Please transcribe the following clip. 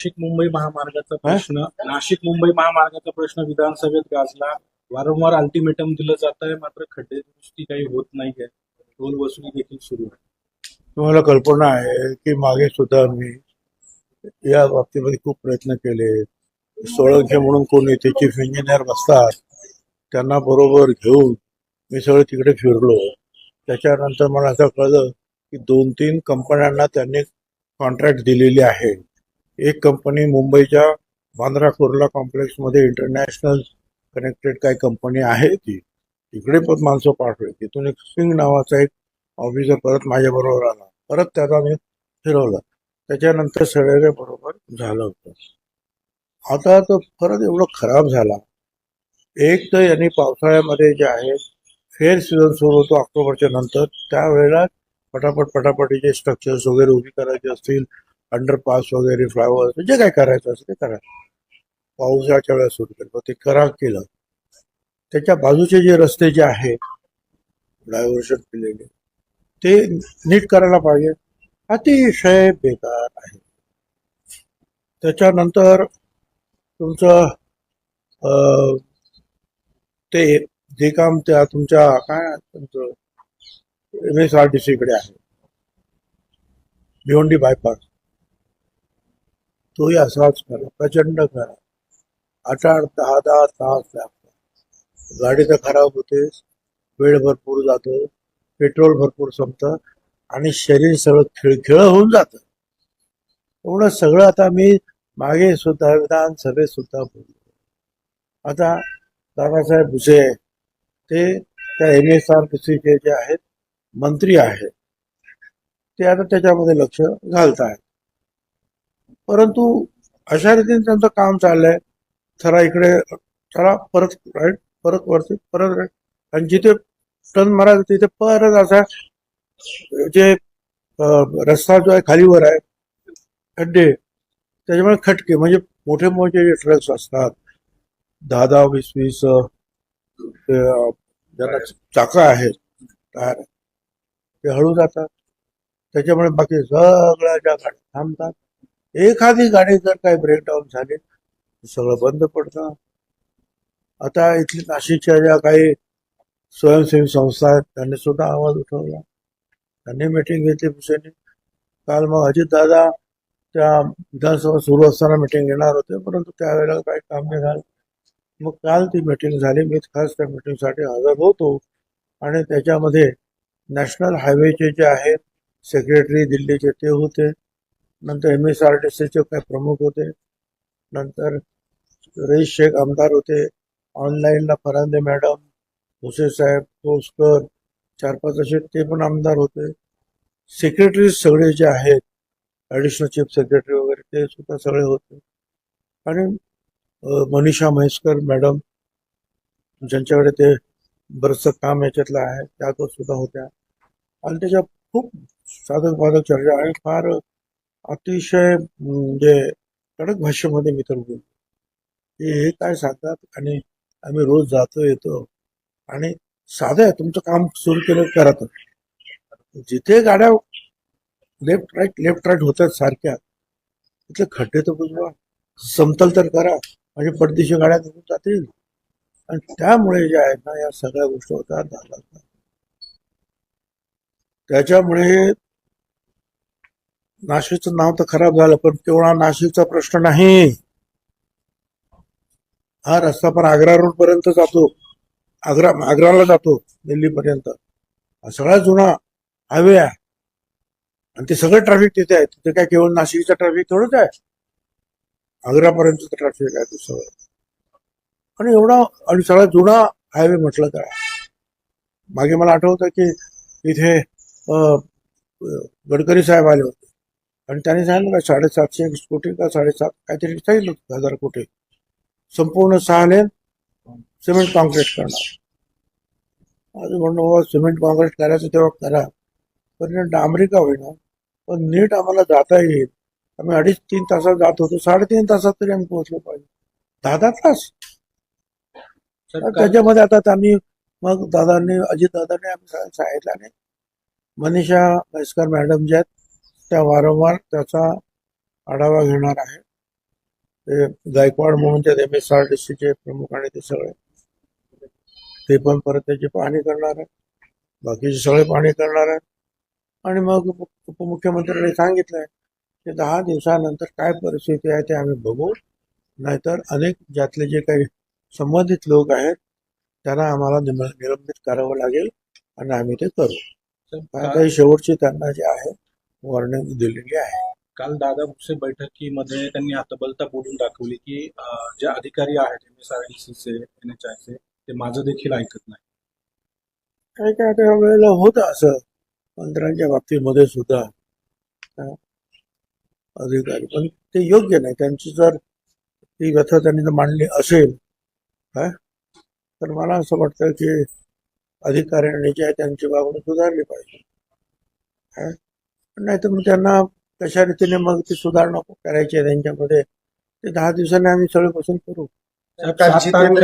नाशिक मुंबई महामार्गाचा प्रश्न नाशिक मुंबई महामार्गाचा प्रश्न विधानसभेत गाजला. वारंवार अल्टिमेटम दिलं जात आहे मात्र खड्डे दुरुस्ती काही होत नाहीये. टोल वसुली देखील सुरू आहे. तुम्हाला कल्पना आहे की मागे सुद्धा मी या बाबतीमध्ये खूप प्रयत्न केले. सोळंखे म्हणून कोणी ते चीफ इंजिनियर बसतात त्यांना बरोबर घेऊन मी सगळं तिकडे फिरलो. त्याच्यानंतर मला असं कळलं की दोन तीन कंपन्यांना त्यांनी कॉन्ट्रॅक्ट दिलेली आहे. एक कंपनी मुंबईच्या बांद्रा कुर्ला कॉम्प्लेक्समध्ये इंटरनॅशनल कनेक्टेड काही कंपनी आहे ती तिकडे पण माणसं पाठवली. तिथून एक सिंग नावाचा एक ऑफिसर परत माझ्याबरोबर आला. परत त्याला मी फिरवलं. त्याच्यानंतर सगळ्या बरोबर झालं होतं. आता तो परत एवढं खराब झाला. एक तर यांनी पावसाळ्यामध्ये जे आहे फेअर सीझन सुरू होतो ऑक्टोबरच्या नंतर. त्यावेळेला पटापट पटापटीचे स्ट्रक्चर्स वगैरे उभी करायचे असतील. अंडरपास वगैरे फ्लायओव्हर जे काय करायचं असेल ते करा. पावसाच्या वेळेस सुरू केलं. ते करा केलं. त्याच्या बाजूचे जे रस्ते जे आहेत डायव्हर्शन केलेले ते नीट करायला पाहिजे. अतिशय बेकार आहे. त्याच्यानंतर तुमचं ते जे काम त्या तुमच्या काय तुमचं एम एस आर टी सीकडे आहे. भिवंडी बायपास तोही असाच करा प्रचंड करा. आठ आठ दहा दहा तास लागतात गाडी तर खराब होते वेळ भरपूर जातो पेट्रोल भरपूर संपतं आणि शरीर सगळं खिळखिळं होऊन जातं. एवढं सगळं आता मी मागे सुद्धा विधानसभेत सुद्धा बोललो. आता दादासाहेब भुसे ते त्या एम एस आर पी सीचे जे आहेत मंत्री आहेत. ते आता त्याच्यामध्ये लक्ष घालत आहेत परंतु अशा रीतीने त्यांचं काम चाललंय. चला इकडे चला परत राईट परत वरती परत राईट आणि जिथे टर्न मारायचं तिथे परत असा जे रस्ता जो आहे खालीवर आहे खड्डे त्याच्यामुळे खटके म्हणजे मोठे मोठे जे ट्रक्स असतात दहा दहा वीस वीस ज्याला चाका आहेत टायर ते हळू जातात. त्याच्यामुळे बाकी सगळ्या ज्या गाड्या थांबतात एखादी गाडी जर काही ब्रेकडाऊन झाली तर सगळं बंद पडतं. आता इथली नाशिकच्या ज्या काही स्वयंसेवी संस्था आहेत त्यांनी सुद्धा आवाज उठवला. त्यांनी मिटिंग घेतली पुसेनी काल मग अजितदादा त्या विधानसभा सुरू असताना मिटिंग घेणार होते परंतु त्यावेळेला काही काम नाही झालं. मग काल ती मिटिंग झाली. मी खास त्या मिटिंगसाठी हजर होतो आणि त्याच्यामध्ये नॅशनल हायवेचे जे आहेत सेक्रेटरी दिल्लीचे ते होते. नंतर एम एस आर टी सीचे काही प्रमुख होते. नंतर रईस शेख आमदार होते. ऑनलाईनला फरांदे मॅडम भुसे साहेब तोसकर चार पाच असे ते पण आमदार होते. सेक्रेटरी सगळे जे आहेत ॲडिशनल चीफ सेक्रेटरी वगैरे ते सुद्धा सगळे होते. आणि मनीषा म्हैसकर मॅडम ज्यांच्याकडे ते बरंचसं काम याच्यातलं आहे त्या सुद्धा होत्या. आणि त्याच्या खूप साधक बाधक चर्चा आणि फार अतिशय म्हणजे कडक भाषेमध्ये मी तर बोलतो की हे काय सांगतात? आणि आम्ही रोज जातो येतो. आणि साधं आहे तुमचं काम सुरू केलं करत जिथे गाड्या लेफ्ट राईट लेफ्ट राईट होतात सारख्या तिथले खड्डे तर बुजवा. समतल तर करा. म्हणजे परदेशी गाड्या निघून जातील. आणि त्यामुळे जे आहेत ना या सगळ्या गोष्टी होतात त्याच्यामुळे नाशिकचं नाव तर खराब झालं पण तेवढा नाशिकचा प्रश्न नाही. हा रस्ता पण आग्रा रोड पर्यंत जातो. आग्रा आग्राला जातो दिल्लीपर्यंत. सगळा जुना हायवे आहे. आणि ते सगळं ट्रॅफिक तिथे आहे. तिथे काय केवळ नाशिकचं ट्रॅफिक थोडंच आहे. आग्रापर्यंत ट्रॅफिक आहे ते सगळं. आणि एवढा आणि सगळा जुना हायवे म्हटलं तर मागे मला आठवतं की इथे गडकरी साहेब आले होते. आणि त्यांनी सांगितलं का साडेसातशे कोटी का साडेसात काहीतरी सांगितलं हजार कोटी. संपूर्ण सहा लेन सिमेंट कॉन्क्रीट करणार. आज म्हणणं बाबा सिमेंट कॉन्क्रीट करायचं तेव्हा करा. पण डांबरी का होईना. पण नीट आम्हाला जाता येईल. आम्ही अडीच तीन तासात जात होतो. साडेतीन तासात तरी आम्ही पोहोचलो पाहिजे. दहा दहा तास त्याच्यामध्ये आता त्यांनी मग दादांनी अजित दादांनी आम्ही सांगितलं आणि मनीषा म्हैसकर मॅडम ज्या आहेत त्या वारंवार त्याचा आढावा घेणार आहे. ते गायकवाड म्हणून एम एस आर डी सीचे प्रमुख आणि ते सगळे. ते पण परत त्याची पाहणी करणार आहे. बाकीचे सगळे पाहणी करणार आहे. आणि मग उप- उपमुख्यमंत्र्यांनी सांगितलंय की दहा दिवसानंतर काय परिस्थिती आहे ते आम्ही बघू. नाहीतर अनेक ज्यातले जे काही संबंधित लोक आहेत त्यांना आम्हाला निम- निलंबित करावं लागेल आणि आम्ही ते करू. काल आता ही शेवटची त्यांना जे आहे वॉर्निंग दिलेली आहे. काल दादा भुसे बैठकीमध्ये त्यांनी हतबलता बोलून दाखवली की जे अधिकारी आहेत एम एस आर डी सीचे एन एच आयचे ते माझं देखील ऐकत नाही. काय काय त्या वेळेला होतं असं? मंत्र्यांच्या बाबतीमध्ये सुद्धा. अधिकारी. पण ते योग्य नाही. त्यांची जर ती व्यथा त्यांनी जर मांडली असेल हा, तर मला असं वाटतं की अधिकाऱ्यांनी जे आहे त्यांची वागणूक सुधारली पाहिजे. नाही तर मग त्यांना कशा रीतीने मग ती सुधारणा करायची आहे त्यांच्यामध्ये ते दहा दिवसांनी आम्ही सगळे बसून करू. साहेब,